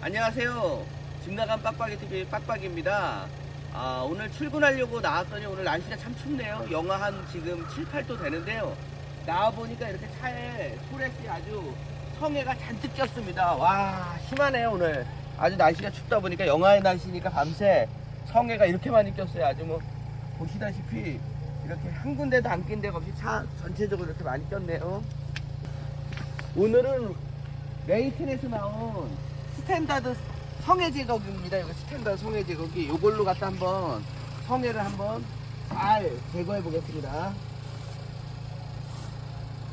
안녕하세요. 집 나간 빡빡이 TV 빡빡입니다. 아, 오늘 출근하려고 나왔더니 오늘 날씨가 참 춥네요. 영하 한 지금 7, 8도 되는데요. 나와 보니까 이렇게 차에 소렛이 아주 성해가 잔뜩 꼈습니다. 와, 심하네요, 오늘. 아주 날씨가 춥다 보니까 영하의 날씨니까 밤새 성해가 이렇게 많이 꼈어요. 아주 뭐 보시다시피 이렇게 한 군데도 안 낀 데가 없이 차 전체적으로 이렇게 많이 꼈네요. 오늘은 메이튼에서 나온 스탠다드 성해 제거기입니다. 여기 스탠다드 성해 제거기. 이걸로 갖다 한번 성해를 한번 잘 제거해 보겠습니다.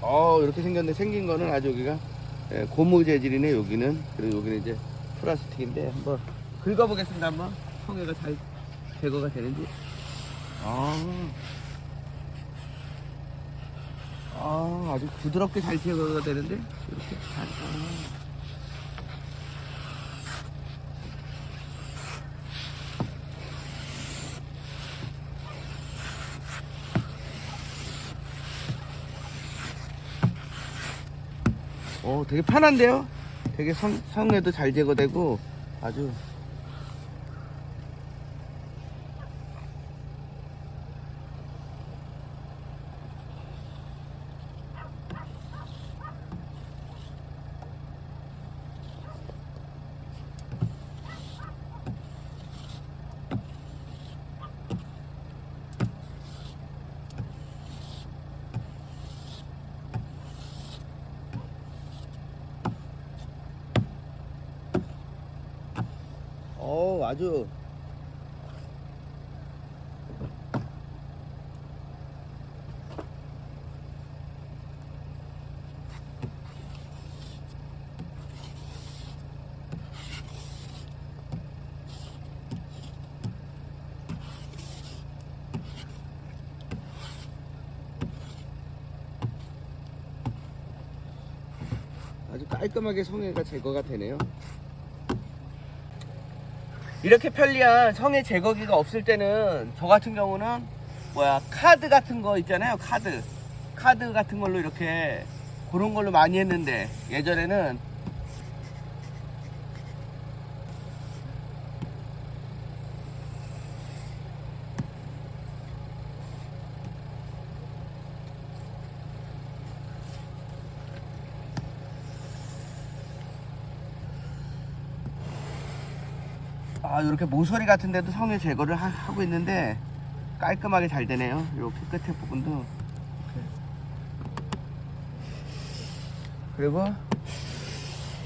어 이렇게 생겼네. 생긴 거는 아주 여기가 예, 고무 재질이네. 여기는 그리고 여기는 이제 플라스틱인데 한번 긁어보겠습니다. 한번 성해가 잘 제거가 되는지. 아. 아, 아주 부드럽게 잘 제거가 되는데 이렇게 잘. 아. 어, 되게 편한데요? 되게 성, 성에도 잘 제거되고 아주 어 아주 아주 깔끔하게 성해가 제거가 되네요. 이렇게 편리한 성해 제거기가 없을 때는 저 같은 경우는 뭐야 카드 같은 거 있잖아요 카드. 카드 같은 걸로 이렇게 그런 걸로 많이 했는데 예전에는 아 이렇게 모서리 같은 데도 성에 제거를 하, 고 있는데 깔끔하게 잘 되네요. 이렇게 끝에 부분도. 그리고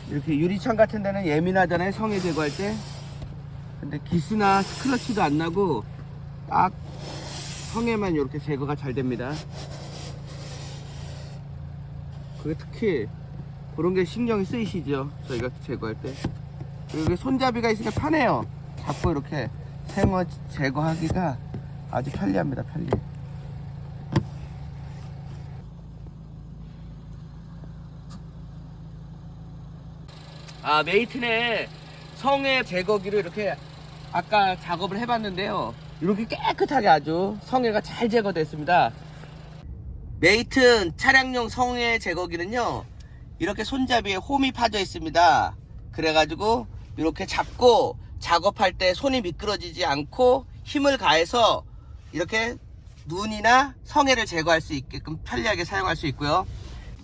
이렇게 유리창 같은 데는 예민하잖아요 성에 제거할 때. 근데 기스나 스크러치도 안 나고 딱 성에만 이렇게 제거가 잘 됩니다. 그게 특히 그런 게 신경이 쓰이시죠? 저희가 제거할 때 여기 손잡이가 있으니까 편해요. 잡고 이렇게 생어 제거하기가 아주 편리합니다. 편리. 아 메이튼의 성의 제거기로 이렇게 아까 작업을 해봤는데요. 이렇게 깨끗하게 아주 성해가 잘 제거됐습니다. 메이튼 차량용 성해 제거기는요. 이렇게 손잡이에 홈이 파져 있습니다. 그래가지고 이렇게 잡고 작업할 때 손이 미끄러지지 않고 힘을 가해서 이렇게 눈이나 성해를 제거할 수 있게끔 편리하게 사용할 수 있고요.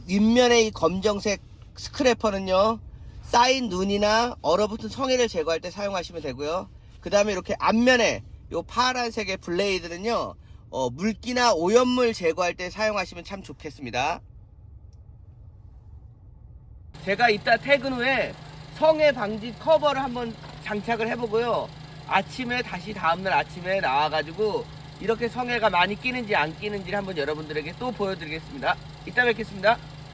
윗면의 이 검정색 스크래퍼는요. 쌓인 눈이나 얼어붙은 성해를 제거할 때 사용하시면 되고요. 그 다음에 이렇게 앞면에 이 파란색의 블레이드는요. 어, 물기나 오염물 제거할 때 사용하시면 참 좋겠습니다. 제가 이따 퇴근 후에 성해 방지 커버를 한번 장착을 해보고요. 아침에 다시 다음날 아침에 나와가지고 이렇게 성해가 많이 끼는지 안 끼는지 한번 여러분들에게 또 보여드리겠습니다. 이따 뵙겠습니다.